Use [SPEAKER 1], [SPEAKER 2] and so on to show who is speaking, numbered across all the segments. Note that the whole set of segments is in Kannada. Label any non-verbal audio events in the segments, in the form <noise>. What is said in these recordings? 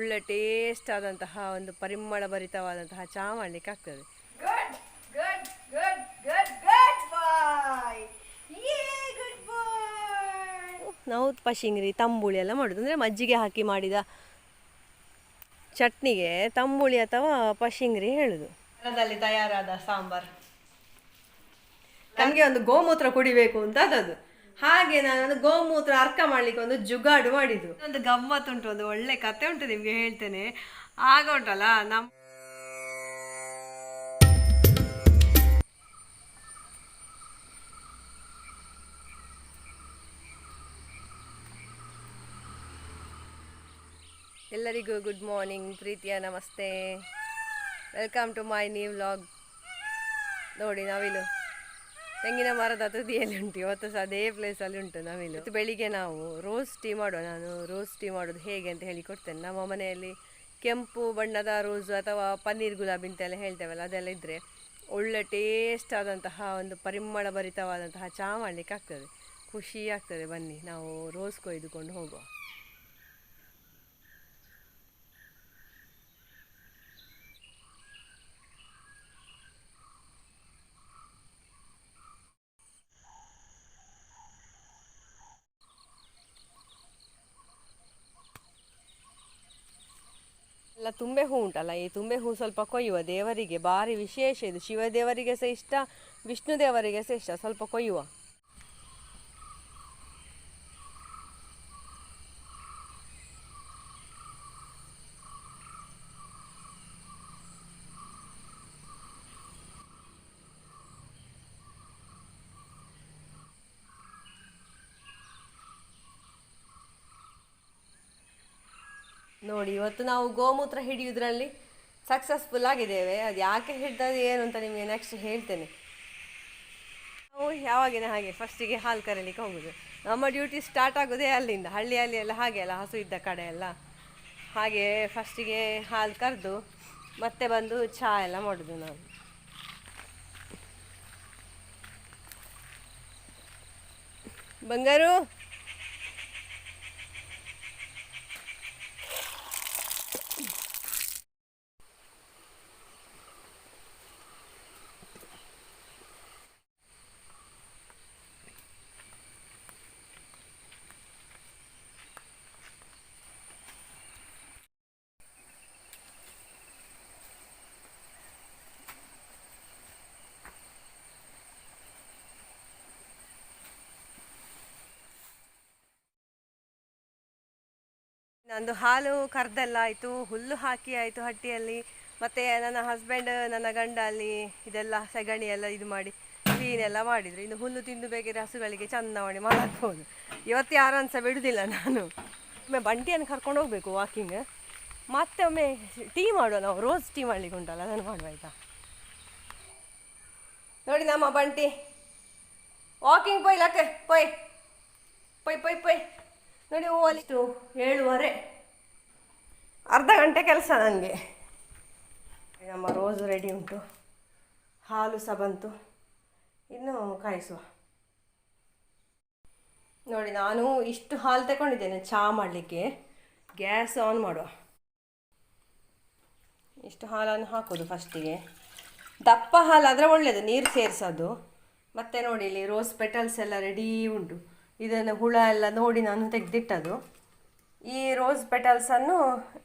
[SPEAKER 1] ಒಳ್ಳೆ ಟೇಸ್ಟ್ ಆದಂತಹ ಒಂದು ಪರಿಮಳ ಭರಿತವಾದಂತಹ ಚಹಾ ಮಾಡಲಿಕ್ಕೆ ಆಗ್ತದೆ. ನಾವು ಪಶಿಂಗ್ರಿ ತಂಬುಳಿ ಎಲ್ಲ ಮಾಡೋದು. ಅಂದರೆ ಮಜ್ಜಿಗೆ ಹಾಕಿ ಮಾಡಿದ ಚಟ್ನಿಗೆ ತಂಬುಳಿ ಅಥವಾ ಪಶಿಂಗ್ರಿ ಹೇಳುದು. ಮರದಲ್ಲಿ ತಯಾರಾದ ಸಾಂಬಾರ್. ನಮಗೆ ಒಂದು ಗೋಮೂತ್ರ ಕುಡಿಬೇಕು ಅಂತ ಅದದು. ಹಾಗೆ ನಾನು ಒಂದು ಗೋಮೂತ್ರ ಅರ್ಕ ಮಾಡ್ಲಿಕ್ಕೆ ಒಂದು ಜುಗಾಡು ಮಾಡಿದ್ದು. ಒಂದು ಗಮ್ಮತ್ತುಂಟು ಒಂದು ಒಳ್ಳೆ ಕತೆ ಉಂಟು ನಿಮಗೆ ಹೇಳ್ತೇನೆ. ಆಗ ಉಂಟಲ್ಲ ನಮ್ಮ ಎಲ್ಲರಿಗೂ ಗುಡ್ ಮಾರ್ನಿಂಗ್ ಪ್ರೀತಿಯ ನಮಸ್ತೆ. Welcome to my new vlog ನೋಡಿ ನವಿಲು ತೆಂಗಿನ ಮರದ ತುದಿಯಲ್ಲಿ ಉಂಟು ಇವತ್ತು ಸಹ ಅದೇ ಪ್ಲೇಸಲ್ಲಿ ಉಂಟು ನವಿಲು. ಇವತ್ತು ಬೆಳಿಗ್ಗೆ ನಾವು ರೋಸ್ ಟೀ ಮಾಡುವ ನಾನು ರೋಸ್ ಟೀ ಮಾಡೋದು ಹೇಗೆ ಅಂತ ಹೇಳಿ ಕೊಡ್ತೇನೆ. ನಮ್ಮ ಮನೆಯಲ್ಲಿ ಕೆಂಪು ಬಣ್ಣದ ರೋಸ್ ಅಥವಾ ಪನ್ನೀರ್ ಗುಲಾಬಿ ಅಂತೆಲ್ಲ ಹೇಳ್ತೇವಲ್ಲ, ಅದೆಲ್ಲ ಇದ್ದರೆ ಒಳ್ಳೆ ಟೇಸ್ಟ್ ಆದಂತಹ ಒಂದು ಪರಿಮಳ ಭರಿತವಾದಂತಹ ಚಹಾ ಮಾಡಲಿಕ್ಕೆ ಆಗ್ತದೆ. ಖುಷಿ ಆಗ್ತದೆ ಬನ್ನಿ, ನಾವು ರೋಸ್ ಕೊಯ್ದುಕೊಂಡು ಹೋಗುವ. ತುಂಬೆ ಹೂ ಉಂಟಲ್ಲ, ಈ ತುಂಬೆ ಹೂ ಸ್ವಲ್ಪ ಕೊಯ್ಯುವ ದೇವರಿಗೆ ಭಾರಿ ವಿಶೇಷ ಇದು. ಶಿವದೇವರಿಗೆ ಸಹ ಇಷ್ಟ ವಿಷ್ಣು ದೇವರಿಗೆ ಸಹ ಇಷ್ಟ, ಸ್ವಲ್ಪ ಕೊಯ್ಯುವ. ನೋಡಿ, ಇವತ್ತು ನಾವು ಗೋಮೂತ್ರ ಹಿಡಿಯುವುದರಲ್ಲಿ ಸಕ್ಸಸ್ಫುಲ್ ಆಗಿದ್ದೇವೆ. ಅದು ಯಾಕೆ ಹಿಡ್ದದ್ದು ಏನು ಅಂತ ನಿಮಗೆ ನೆಕ್ಸ್ಟ್ ಹೇಳ್ತೇನೆ. ನಾವು ಯಾವಾಗಿನ ಹಾಗೆ ಫಸ್ಟಿಗೆ ಹಾಲು ಕರೀಲಿಕ್ಕೆ ಹೋಗೋದು. ನಮ್ಮ ಡ್ಯೂಟಿ ಸ್ಟಾರ್ಟ್ ಆಗೋದೇ ಅಲ್ಲಿಂದ. ಹಳ್ಳಿಯಲ್ಲಿ ಎಲ್ಲ ಹಾಗೆ ಅಲ್ಲ, ಹಸು ಇದ್ದ ಕಡೆ ಎಲ್ಲ. ಹಾಗೆ ಫಸ್ಟಿಗೆ ಹಾಲು ಕರೆದು, ಮತ್ತೆ ಬಂದು ಚಹಾ ಎಲ್ಲ ಮಾಡೋದು ನಾವು. ಬಂಗಾರು? ನಂದು ಹಾಲು ಕರ್ದೆಲ್ಲ ಆಯಿತು ಹುಲ್ಲು ಹಾಕಿ ಆಯಿತು ಹಟ್ಟಿಯಲ್ಲಿ. ಮತ್ತು ನನ್ನ ಹಸ್ಬೆಂಡ್ ನನ್ನ ಗಂಡ ಅಲ್ಲಿ ಇದೆಲ್ಲ ಸಗಣಿ ಎಲ್ಲ ಇದು ಮಾಡಿ ಕ್ಲೀನ್ ಎಲ್ಲ ಮಾಡಿದ್ರು. ಇನ್ನು ಹುಲ್ಲು ತಿಂದು ಬೇಕಿದ್ರೆ ಹಸುಗಳಿಗೆ ಚಂದ ಮಾಡಿ ಮಾಡಬಹುದು. ಇವತ್ತು ಯಾರನ್ನು ಸಹ ಬಿಡುವುದಿಲ್ಲ ನಾನು. ಒಮ್ಮೆ ಬಂಟಿಯನ್ನು ಕರ್ಕೊಂಡು ಹೋಗಬೇಕು ವಾಕಿಂಗ್ ಮತ್ತೆ ಒಮ್ಮೆ ಟೀ ಮಾಡುವ ನಾವು ರೋಸ್ ಟೀ ಮಾಡಲಿಕ್ಕೆ ಉಂಟಲ್ಲ ನಾನು ಮಾಡುವ ಆಯಿತಾ? ನೋಡಿ ನಮ್ಮ ಬಂಟಿ. ವಾಕಿಂಗ್ ಪೊಯ್, ಲಕ್ಕೆ, ಪೊಯ್. ಪೊಯ್ ಪೊಯ್ ಪೊಯ್. ನೋಡಿ ಅಲ್ಲಿಷ್ಟು ಏಳುವರೆ. ಅರ್ಧ ಗಂಟೆ ಕೆಲಸ ನನಗೆ. ನಮ್ಮ ರೋಸ್ ರೆಡಿ ಉಂಟು. ಹಾಲು ಸಹ ಬಂತು. ಇನ್ನು ಕಾಯಿಸುವ. ನೋಡಿ, ನಾನು ಇಷ್ಟು ಹಾಲು ತಗೊಂಡಿದ್ದೇನೆ ಚಹಾ ಮಾಡಲಿಕ್ಕೆ. ಗ್ಯಾಸ್ ಆನ್ ಮಾಡುವ. ಇಷ್ಟು ಹಾಲನ್ನು ಹಾಕೋದು ಫಸ್ಟಿಗೆ. ದಪ್ಪ ಹಾಲಾದರೆ ಒಳ್ಳೆಯದು ನೀರು ಸೇರಿಸೋದು. ಮತ್ತು ನೋಡಿ, ಇಲ್ಲಿ ರೋಸ್ ಪೆಟಲ್ಸ್ ಎಲ್ಲ ರೆಡಿ ಉಂಟು. ಇದನ್ನು ಹುಳ ಎಲ್ಲ ನೋಡಿ ನಾನು ತೆಗೆದಿಟ್ಟದು. ಈ ರೋಸ್ ಪೆಟಲ್ಸನ್ನು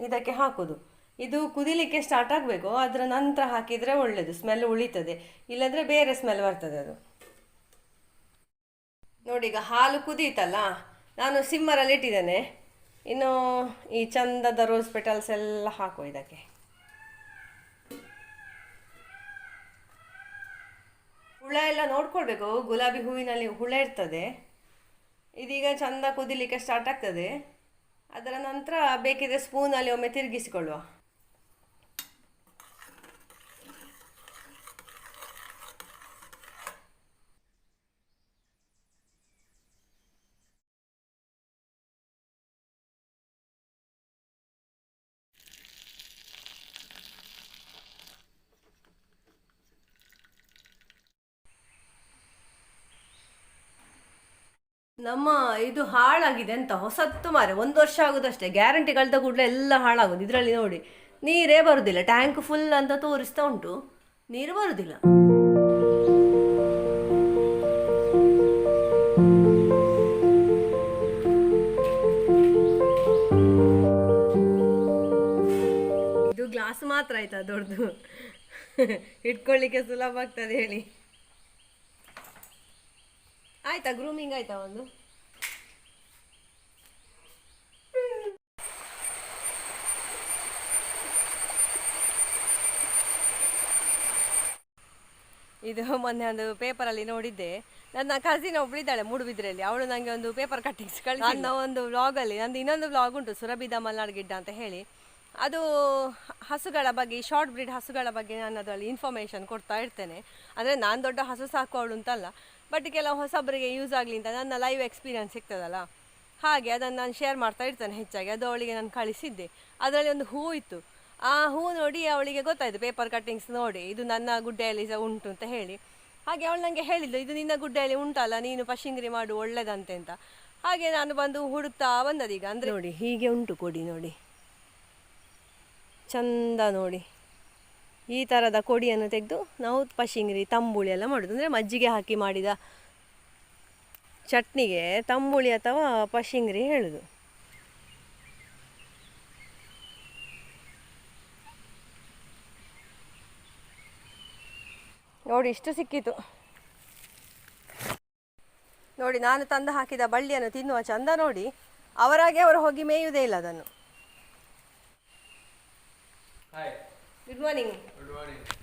[SPEAKER 1] ಇದಕ್ಕೆ ಹಾಕೋದು. ಇದು ಕುದಿಲಿಕ್ಕೆ ಸ್ಟಾರ್ಟ್ ಆಗಬೇಕು. ಅದರ ನಂತರ ಹಾಕಿದರೆ ಒಳ್ಳೆಯದು ಸ್ಮೆಲ್ ಉಳಿತದೆ. ಇಲ್ಲಾಂದರೆ ಬೇರೆ ಸ್ಮೆಲ್ ಬರ್ತದೆ ಅದು. ನೋಡಿ, ಈಗ ಹಾಲು ಕುದೀತಲ್ಲ? ನಾನು ಸಿಮ್ಮರಲ್ಲಿ ಇಟ್ಟಿದ್ದೇನೆ. ಇನ್ನು ಈ ಚಂದದ ರೋಸ್ ಪೆಟಲ್ಸ್ ಎಲ್ಲ ಹಾಕು ಇದಕ್ಕೆ. ಹುಳ ಎಲ್ಲ ನೋಡ್ಕೊಳ್ಬೇಕು. ಗುಲಾಬಿ ಹೂವಿನಲ್ಲಿ ಹುಳ ಇರ್ತದೆ. ಇದೀಗ ಚಂದ ಕುದಿಲಿಕ್ಕೆ ಸ್ಟಾರ್ಟ್ ಆಗ್ತದೆ. ಅದರ ನಂತರ ಬೇಕಿದ್ರೆ ಸ್ಪೂನಲ್ಲಿ ಒಮ್ಮೆ ತಿರುಗಿಸಿಕೊಳ್ಳುವ. ನಮ್ಮ ಇದು ಹಾಳಾಗಿದೆ ಅಂತ ಹೊಸತ್ತು ಮಾರೆ. ಒಂದು ವರ್ಷ ಆಗೋದಷ್ಟೇ. ಗ್ಯಾರಂಟಿ ಕಳೆದ ಕೂಡಲೇ ಎಲ್ಲ ಹಾಳಾಗೋದು. ಇದರಲ್ಲಿ ನೋಡಿ, ನೀರೇ ಬರುವುದಿಲ್ಲ ಟ್ಯಾಂಕ್ ಫುಲ್ ಅಂತ ತೋರಿಸ್ತಾ ಉಂಟು. ನೀರು ಬರುವುದಿಲ್ಲ ಇದು ಗ್ಲಾಸ್ ಮಾತ್ರ ಆಯ್ತಾ ದೊಡ್ಡದು? <laughs> ಇಟ್ಕೊಳ್ಳಿಕ್ಕೆ ಸುಲಭ ಆಗ್ತದೆ ಹೇಳಿ. ಆಯ್ತಾ ಗ್ರೂಮಿಂಗ್ ಆಯ್ತಾ ಒಂದು? ಇದು ಮೊನ್ನೆ ಒಂದು ಪೇಪರಲ್ಲಿ ನೋಡಿದ್ದೆ. ನನ್ನ ಕಸಿನ್ ಒಬ್ಳಿದ್ದಾಳೆ ಮೂಡುಬಿದ್ರೆಯಲ್ಲಿ. ಅವಳು ನನಗೆ ಒಂದು ಪೇಪರ್ ಕಟ್ಟಿಂಗ್ಸ್ ಕಳಿಸಿ ನನ್ನ ಒಂದು ವ್ಲಾಗಲ್ಲಿ ನಂದು ಇನ್ನೊಂದು ವ್ಲಾಗ್ ಉಂಟು ಸುರಭಿದ ಮಲ್ನಾಡ್ ಗಿಡ್ಡ ಅಂತ ಹೇಳಿ. ಅದು ಹಸುಗಳ ಬಗ್ಗೆ ಶಾರ್ಟ್ ಬ್ರೀಡ್ ಹಸುಗಳ ಬಗ್ಗೆ ನಾನು ಅದರಲ್ಲಿ ಇನ್ಫಾರ್ಮೇಷನ್ ಕೊಡ್ತಾ ಇರ್ತೇನೆ. ಅಂದರೆ ನಾನು ದೊಡ್ಡ ಹಸು ಸಾಕುವವಳು ಅಂತಲ್ಲ. ಬಟ್ ಕೆಲವು ಹೊಸಬರಿಗೆ ಯೂಸ್ ಆಗಲಿ ಅಂತ ನನ್ನ ಲೈವ್ ಎಕ್ಸ್ಪೀರಿಯನ್ಸ್ ಸಿಗ್ತದಲ್ಲ? ಹಾಗೆ ಅದನ್ನು ನಾನು ಶೇರ್ ಮಾಡ್ತಾ ಇರ್ತೇನೆ ಹೆಚ್ಚಾಗಿ. ಅದು ಅವಳಿಗೆ ನಾನು ಕಳಿಸಿದ್ದೆ. ಅದರಲ್ಲಿ ಒಂದು ಹೂ ಇತ್ತು. ಆ ಹೂ ನೋಡಿ ಅವಳಿಗೆ ಗೊತ್ತಾಯಿತು ಪೇಪರ್ ಕಟ್ಟಿಂಗ್ಸ್ ನೋಡಿ. ಇದು ನನ್ನ ಗುಡ್ಡೆಯಲ್ಲಿ ಸಹ ಉಂಟು ಅಂತ ಹೇಳಿ. ಹಾಗೆ ಅವಳು ನನಗೆ ಹೇಳಿದ್ಲು, ಇದು ನಿನ್ನ ಗುಡ್ಡೆಯಲ್ಲಿ ಉಂಟಲ್ಲ ನೀನು ಪಶಿಂಗ್ರಿ ಮಾಡು, ಒಳ್ಳೇದಂತೆ ಅಂತ. ಹಾಗೆ ನಾನು ಬಂದು ಹುಡುಕ್ತಾ ಬಂದದೀಗ. ಅಂದರೆ ನೋಡಿ, ಹೀಗೆ ಉಂಟು ಕೊಡಿ ನೋಡಿ. ಚಂದ ನೋಡಿ. ಈ ಥರದ ಕೊಡಿಯನ್ನು ತೆಗೆದು ನಾವು ಪಶಿಂಗ್ರಿ ತಂಬುಳಿ ಎಲ್ಲ ಮಾಡೋದು. ಅಂದರೆ ಮಜ್ಜಿಗೆ ಹಾಕಿ ಮಾಡಿದ ಚಟ್ನಿಗೆ ತಂಬುಳಿ ಅಥವಾ ಪಶಿಂಗ್ರಿ ಹೇಳೋದು. ನೋಡಿ ಇಷ್ಟು ಸಿಕ್ಕಿತು. ನೋಡಿ ನಾನು ತಂದು ಹಾಕಿದ ಬಳ್ಳಿಯನ್ನು ತಿನ್ನುವ ಚಂದ ನೋಡಿ. ಅವರಾಗೆ ಅವರು ಹೋಗಿ ಮೇಯುವುದೇ ಇಲ್ಲ ಅದನ್ನು. Good morning
[SPEAKER 2] running.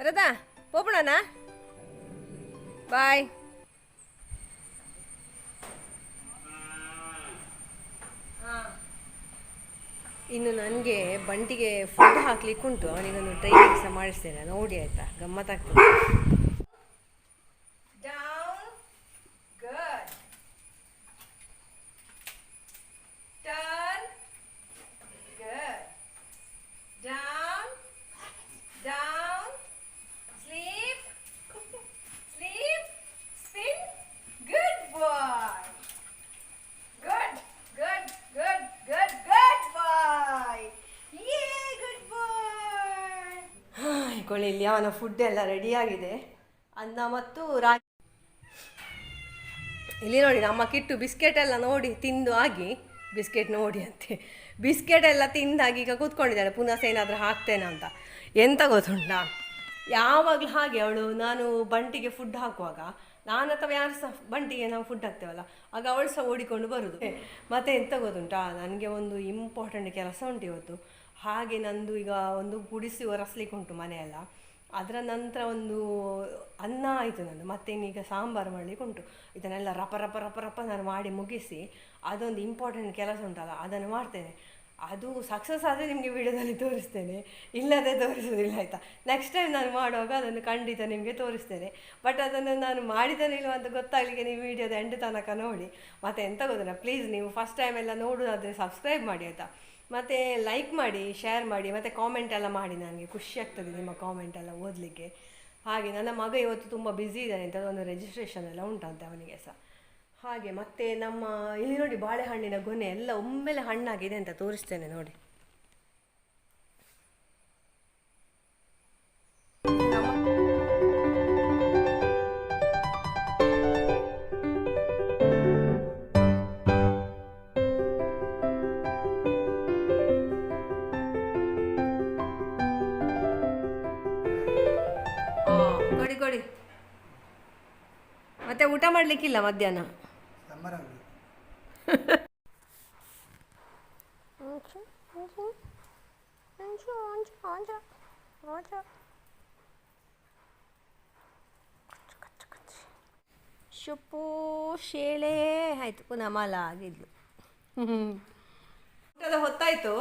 [SPEAKER 2] morning.
[SPEAKER 1] ರದಾ போப்பணாண்ணா ಬಾಯ್ ಇನ್ನು ನನಗೆ ಬಂಟಿಗೆ ಫುಡ್ ಹಾಕ್ಲಿಕ್ಕೆ ಉಂಟು ಅವನಿಗೊಂದು ಟ್ರೈನಿಂಗ್ ಸಹ ಮಾಡಿಸ್ತೇನೆ ನೋಡಿ ಆಯ್ತಾ ಗಮ್ಮತ್ತಾಗ್ತದೆ ಇಕೊಳ್ಳಿ ಇಲ್ಲಿ ಅವನ ಫುಡ್ ಎಲ್ಲ ರೆಡಿಯಾಗಿದೆ ಅನ್ನ ಮತ್ತು ರಾಗಿ. ಇಲ್ಲಿ ನೋಡಿ, ನಮ್ಮ ಕಿಟ್ಟು ಬಿಸ್ಕೆಟ್ ಎಲ್ಲ ನೋಡಿ ತಿಂದು ಆಗಿ ಬಿಸ್ಕೆಟ್ ನೋಡಿ ಅಂತೆ. ಬಿಸ್ಕೆಟ್ ಎಲ್ಲ ತಿಂದಾಗಿ ಈಗ ಕೂತ್ಕೊಂಡಿದ್ದಾಳೆ, ಪುನಃ ಏನಾದರೂ ಹಾಕ್ತೇನೆ ಅಂತ. ಎಂತ ಗೊತ್ತುಂಟಾ? ಯಾವಾಗಲೂ ಹಾಗೆ ಅವಳು, ನಾನು ಬಂಟಿಗೆ ಫುಡ್ ಹಾಕುವಾಗ, ನಾನು ಅಥವಾ ಯಾರು ಸಹ ಬಂಟಿಗೆ ನಾವು ಫುಡ್ ಹಾಕ್ತೇವಲ್ಲ, ಆಗ ಅವಳು ಸಹ ಓಡಿಕೊಂಡು ಬರುದು. ಮತ್ತೆ ಎಂತ ಗೊತ್ತುಂಟಾ? ನನಗೆ ಒಂದು ಇಂಪಾರ್ಟೆಂಟ್ ಕೆಲಸ ಉಂಟು ಇವತ್ತು. ಹಾಗೆ ನಂದು ಈಗ ಒಂದು ಗುಡಿಸಿ ಒರೆಸ್ಲಿಕ್ಕೆ ಉಂಟು ಮನೆಯೆಲ್ಲ. ಅದರ ನಂತರ ಒಂದು ಅನ್ನ ಆಯಿತು ನಂದು ಮತ್ತೆ ಇನ್ನೀಗ ಸಾಂಬಾರು ಮಾಡಲಿಕ್ಕೆ ಉಂಟು ಇದನ್ನೆಲ್ಲ ರಪ ರಪ ರಪ ರಪ ನಾನು ಮಾಡಿ ಮುಗಿಸಿ ಅದೊಂದು ಇಂಪಾರ್ಟೆಂಟ್ ಕೆಲಸ ಉಂಟಲ್ಲ, ಅದನ್ನು ಮಾಡ್ತೇನೆ. ಅದು ಸಕ್ಸಸ್ ಆದರೆ ನಿಮಗೆ ವಿಡಿಯೋದಲ್ಲಿ ತೋರಿಸ್ತೇನೆ, ಇಲ್ಲದೆ ತೋರಿಸೋದಿಲ್ಲ ಆಯಿತಾ? ನೆಕ್ಸ್ಟ್ ಟೈಮ್ ನಾನು ಮಾಡುವಾಗ ಅದನ್ನು ಖಂಡಿತ ನಿಮಗೆ ತೋರಿಸ್ತೇನೆ. ಬಟ್ ಅದನ್ನು ನಾನು ಮಾಡಿದ್ದೇನೆ ಇಲ್ಲ ಅಂತ ಗೊತ್ತಾಗಲಿಕ್ಕೆ ನೀವು ವಿಡಿಯೋದ ಎಂಡ್ ತನಕ ನೋಡಿ. ಮತ್ತು ಎಂತ ಗೊತ್ತಿಲ್ಲ ಪ್ಲೀಸ್ ನೀವು ಫಸ್ಟ್ ಟೈಮ್ ಎಲ್ಲ ನೋಡೋದಾದರೆ ಸಬ್ಸ್ಕ್ರೈಬ್ ಮಾಡಿ, ಆಯಿತಾ? ಮತ್ತು ಲೈಕ್ ಮಾಡಿ ಶೇರ್ ಮಾಡಿ, ಮತ್ತು ಕಾಮೆಂಟ್ ಎಲ್ಲ ಮಾಡಿ ನನಗೆ ಖುಷಿ ಆಗ್ತದೆ ನಿಮ್ಮ ಕಾಮೆಂಟ್ ಎಲ್ಲ ಓದಲಿಕ್ಕೆ. ಹಾಗೆ ನನ್ನ ಮಗ ಇವತ್ತು ತುಂಬ ಬ್ಯುಸಿ ಇದ್ದಾನೆ ಅಂತ ಒಂದು ರಿಜಿಸ್ಟ್ರೇಷನ್ ಎಲ್ಲ ಉಂಟಂತೆ ಅವನಿಗೆ ಸಹ. ಹಾಗೆ ಮತ್ತೆ ನಮ್ಮ, ಇಲ್ಲಿ ನೋಡಿ ಬಾಳೆಹಣ್ಣಿನ ಗೊನೆ ಎಲ್ಲ ಒಮ್ಮೆಲೆ ಹಣ್ಣಾಗಿದೆ ಅಂತ ತೋರಿಸ್ತೇನೆ ನೋಡಿ. ಮಾಡಲಿಕ್ಕಿಲ್ಲ ಮಧ್ಯಾಹ್ನ? ಶುಪೂ ಶೇಳೆ. ಆಯ್ತು, ಪುನಃ ಮಲ ಆಗಿದ್ಲು. ಊಟದ ಹೊತ್ತಾಯ್ತು.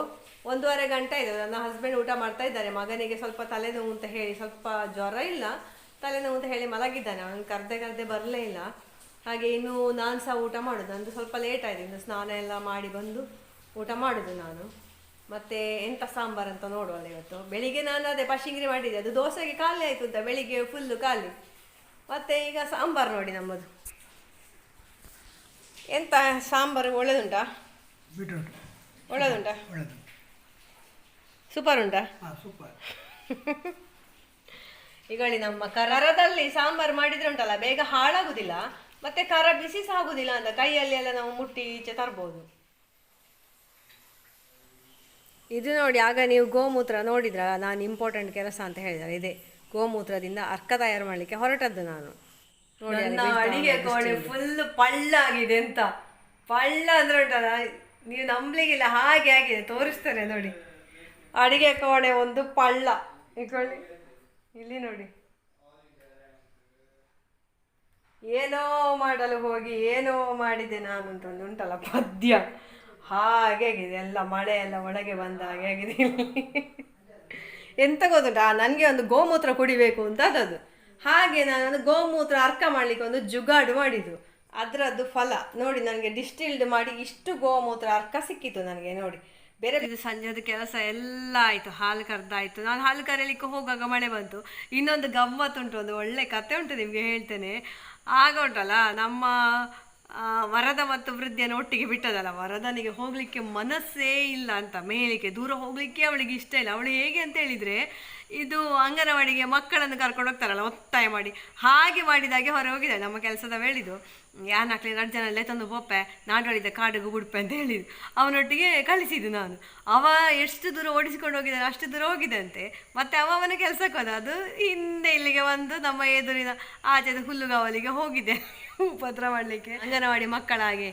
[SPEAKER 1] ಒಂದೂವರೆ ಗಂಟೆ ಇದೆ. ನನ್ನ ಹಸ್ಬೆಂಡ್ ಊಟ ಮಾಡ್ತಾ ಇದ್ದಾರೆ. ಮಗನಿಗೆ ಸ್ವಲ್ಪ ತಲೆನೋವು ಅಂತ ಹೇಳಿ ಸ್ವಲ್ಪ ಜ್ವರ ಇಲ್ಲ. ತಲೆನೋವು ಅಂತ ಹೇಳಿ ಮಲಗಿದ್ದಾನೆ. ಅವನು ಕರ್ದೆ ಕರ್ದೆ ಬರಲೇ ಇಲ್ಲ. ಹಾಗೆ ಇನ್ನು ನಾನು ಸಹ ಊಟ ಮಾಡೋದು. ನಂದು ಸ್ವಲ್ಪ ಲೇಟ್ ಆಯಿತು. ಇನ್ನು ಸ್ನಾನ ಎಲ್ಲ ಮಾಡಿ ಬಂದು ಊಟ ಮಾಡೋದು ನಾನು. ಮತ್ತೆ ಎಂಥ ಸಾಂಬಾರು ಅಂತ ನೋಡುವಲ್ಲ ಇವತ್ತು. ಬೆಳಿಗ್ಗೆ ನಾನು ಅದೇ ಪಶಿಂಗ್ರಿ ಮಾಡಿದ್ದೆ ಅದು ದೋಸೆಗೆ ಖಾಲಿ ಆಯಿತು ಅಂತ. ಬೆಳಿಗ್ಗೆ ಫುಲ್ಲು ಖಾಲಿ. ಮತ್ತೆ ಈಗ ಸಾಂಬಾರು ನೋಡಿ ನಮ್ಮದು. ಎಂತ ಸಾಂಬಾರು ಒಳ್ಳೆದುಂಟಾ? ಒಳ್ಳೆದುಂಟಾ?
[SPEAKER 2] ಒಳ್ಳೆದು
[SPEAKER 1] ಸೂಪರ್ ಉಂಟಾ?
[SPEAKER 2] ಸೂಪರ್ <laughs>
[SPEAKER 1] ಈಗ ನಮ್ಮ ಕರದಲ್ಲಿ ಸಾಂಬಾರು ಮಾಡಿದ್ರೆ ಉಂಟಲ್ಲ. ಬೇಗ ಹಾಳಾಗುದಿಲ್ಲ. ಮತ್ತೆ ಖಾರ ಬಿಸಿ ಸಹ ಆಗುದಿಲ್ಲ ಅಂತ ಕೈಯಲ್ಲಿ ಎಲ್ಲ ನಾವು ಮುಟ್ಟಿ ಈಚೆ ತರ್ಬೋದು. ಇದು ನೋಡಿ ಆಗ ನೀವು ಗೋಮೂತ್ರ ನೋಡಿದ್ರ? ನಾನು ಇಂಪಾರ್ಟೆಂಟ್ ಕೆಲಸ ಅಂತ ಹೇಳಿದ್ರೆ. ಇದೆ. ಗೋಮೂತ್ರದಿಂದ ಅರ್ಕ ತಯಾರು ಮಾಡಲಿಕ್ಕೆ ಹೊರಟದ್ದು ನಾನು. ನೋಡಿ ಅಡಿಗೆ ಕೋಣೆ ಫುಲ್ ಪಳ್ಳಾಗಿದೆ ಅಂತ. ಪಳ್ಳ ಅಂದ್ರೆ ಉಂಟಲ್ಲ ನೀವು ನಂಬ್ಲಿಕ್ಕಿಲ್ಲ ಹಾಗೆ ಆಗಿದೆ ತೋರಿಸ್ತೇನೆ ನೋಡಿ. ಅಡಿಗೆ ಕೋಣೆ ಒಂದು ಪಳ್ಳ. ಇಟ್ಕೊಳ್ಳಿ ಇಲ್ಲಿ ನೋಡಿ. ಏನೋ ಮಾಡಲು ಹೋಗಿ ಏನೋ ಮಾಡಿದೆ ನಾನು ಅಂತ ಒಂದು ಉಂಟಲ್ಲ ಪದ್ಯ. ಹಾಗೆ ಆಗಿದೆ, ಎಲ್ಲ ಮಳೆ ಎಲ್ಲ ಒಳಗೆ ಬಂದ ಹಾಗೆ ಆಗಿದೆ ಎಂತ ಗೊತ್ತುಂಟಾ, ನನಗೆ ಒಂದು ಗೋಮೂತ್ರ ಕುಡಿಬೇಕು ಅಂತ ಅದದು ಹಾಗೆ ನಾನು ಗೋಮೂತ್ರ ಅರ್ಕ ಮಾಡಲಿಕ್ಕೆ ಒಂದು ಜುಗಾಡು ಮಾಡಿದ್ದು. ಅದರದ್ದು ಫಲ, ನೋಡಿ ನನಗೆ ಡಿಸ್ಟಿಲ್ಡ್ ಮಾಡಿ ಇಷ್ಟು ಗೋಮೂತ್ರ ಅರ್ಕ ಸಿಕ್ಕಿತು ನನಗೆ, ನೋಡಿ. ಬೇರೆ ಇದು ಸಂಜೆದ ಕೆಲಸ ಎಲ್ಲ ಆಯ್ತು, ಹಾಲು ಕರೆದಾಯಿತು. ನಾನು ಹಾಲು ಕರೀಲಿಕ್ಕೆ ಹೋಗುವಾಗ ಮಳೆ ಬಂತು. ಇನ್ನೊಂದು ಗಮ್ಮತ್ತುಂಟು, ಒಂದು ಒಳ್ಳೆ ಕತೆ ಉಂಟು ನಿಮಗೆ ಹೇಳ್ತೇನೆ. ಆಗ ಉಂಟಲ್ಲ, ನಮ್ಮ ವರದ ಮತ್ತು ವೃದ್ಧಿಯನ್ನು ಒಟ್ಟಿಗೆ ಬಿಟ್ಟದಲ್ಲ, ವರದನಿಗೆ ಹೋಗಲಿಕ್ಕೆ ಮನಸ್ಸೇ ಇಲ್ಲ ಅಂತ ಮೇಲಿಕ್ಕೆ ದೂರ ಹೋಗಲಿಕ್ಕೆ ಅವಳಿಗೆ ಇಷ್ಟ ಇಲ್ಲ. ಅವಳು ಹೇಗೆ ಅಂತ ಹೇಳಿದ್ರೆ, ಇದು ಅಂಗನವಾಡಿಗೆ ಮಕ್ಕಳನ್ನು ಕರ್ಕೊಂಡು ಹೋಗ್ತಾರಲ್ಲ, ಒತ್ತಾಯ ಮಾಡಿ. ಹಾಗೆ ಮಾಡಿದಾಗೆ ಹೊರ ಹೋಗಿದೆ. ನಮ್ಮ ಕೆಲಸದ ಹೇಳಿದ್ದು ಯಾನ್ ಹಾಕ್ಲಿ ಎಲ್ಲ ತಂದು ಹೋಪೆ ನಾಡೋಳಿದ ಕಾಡಿಗೆ ಉಡುಪೆ ಅಂತ ಹೇಳಿದ್ದು ಅವನೊಟ್ಟಿಗೆ ಕಳಿಸಿದ್ದು ನಾನು. ಅವ ಎಷ್ಟು ದೂರ ಓಡಿಸಿಕೊಂಡು ಹೋಗಿದ್ದಾನೆ, ಅಷ್ಟು ದೂರ ಹೋಗಿದಂತೆ ಮತ್ತೆ ಅವ ಅವನ ಕೆಲಸಕ್ಕೆ ಅದು ಹಿಂದೆ ಇಲ್ಲಿಗೆ ಬಂದು ನಮ್ಮ ಎದುರಿನ ಆಚೆದ ಹುಲ್ಲುಗಾವಲಿಗೆ ಹೋಗಿದೆ. ಉಪದ್ರ ಮಾಡಲಿಕ್ಕೆ ಅಂಗನವಾಡಿ ಮಕ್ಕಳ ಹಾಗೆ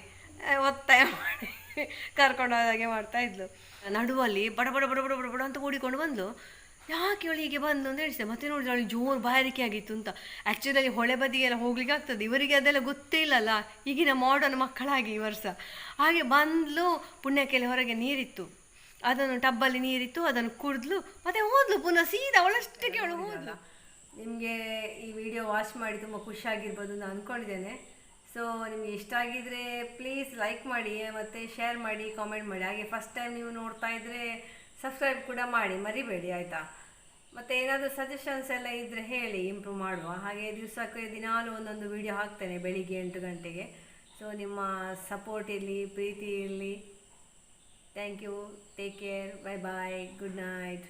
[SPEAKER 1] ಒತ್ತಾಯ ಮಾಡಿ ಕರ್ಕೊಂಡು ಹೋದಾಗೆ ಮಾಡ್ತಾ ಇದ್ಲು. ನಡುವಲ್ಲಿ ಬಡ ಬಡ ಬಡ ಬಡ ಬಡ ಬಡ ಅಂತ ಓಡಿಕೊಂಡು ಬಂದ್ಲು. ಯಾಕೆ ಇವಳು ಹೀಗೆ ಬಂದು ಅಂತ ಹೇಳಿಸಿದೆ ಮತ್ತೆ ನೋಡಿದ್ರೆ ಅವಳಿಗೆ ಜೋರು ಬಾಯಾರಿಕೆ ಆಗಿತ್ತು ಅಂತ ಆ್ಯಕ್ಚುಲಿ ಹೊಳೆ ಬದಿಗೆಲ್ಲ ಹೋಗ್ಲಿಕ್ಕೆ ಆಗ್ತದೆ. ಇವರಿಗೆ ಅದೆಲ್ಲ ಗೊತ್ತೇ ಇಲ್ಲಲ್ಲ. ಈಗಿನ ಮಾಡರ್ನ್ ಮಕ್ಕಳಾಗಿ ಈ ವರ್ಷ. ಹಾಗೆ ಬಂದ್ಲು ಪುಣ್ಯಕ್ಕೆಲ್ಲ ಹೊರಗೆ ನೀರಿತ್ತು. ಅದನ್ನು ಟಬ್ಬಲ್ಲಿ ನೀರಿತ್ತು ಅದನ್ನು ಕುಡಿದ್ಲು. ಮತ್ತೆ ಹೋದ್ಲು ಪುನಃ ಸೀದಾ ಅವಳಷ್ಟಕ್ಕೆ ಅವಳು ಹೋದ್ಲು ನಿಮಗೆ ಈ ವಿಡಿಯೋ ವಾಚ್ ಮಾಡಿ ತುಂಬ ಖುಷಿಯಾಗಿರ್ಬೋದು ಅಂತ ಅಂದ್ಕೊಂಡಿದ್ದೇನೆ ಸೊ ನಿಮಗೆ ಇಷ್ಟ ಆಗಿದ್ರೆ ಪ್ಲೀಸ್ ಲೈಕ್ ಮಾಡಿ, ಮತ್ತು ಶೇರ್ ಮಾಡಿ ಕಾಮೆಂಟ್ ಮಾಡಿ. ಹಾಗೆ ಫಸ್ಟ್ ಟೈಮ್ ನೀವು ನೋಡ್ತಾ ಇದ್ದರೆ ಸಬ್ಸ್ಕ್ರೈಬ್ ಕೂಡ ಮಾಡಿ, ಮರಿಬೇಡಿ, ಆಯಿತಾ? ಮತ್ತು ಏನಾದರೂ ಸಜೆಷನ್ಸ್ ಎಲ್ಲ ಇದ್ದರೆ ಹೇಳಿ ಇಂಪ್ರೂವ್ ಮಾಡುವ. ಹಾಗೆ ದಿವಸಕ್ಕೆ ದಿನಾಲೂ ಒಂದೊಂದು ವಿಡಿಯೋ ಹಾಕ್ತೇನೆ ಬೆಳಿಗ್ಗೆ ಎಂಟು ಗಂಟೆಗೆ. ಸೊ ನಿಮ್ಮ ಸಪೋರ್ಟ್ ಇರಲಿ, ಪ್ರೀತಿ ಇರಲಿ. Thank you take care bye bye good night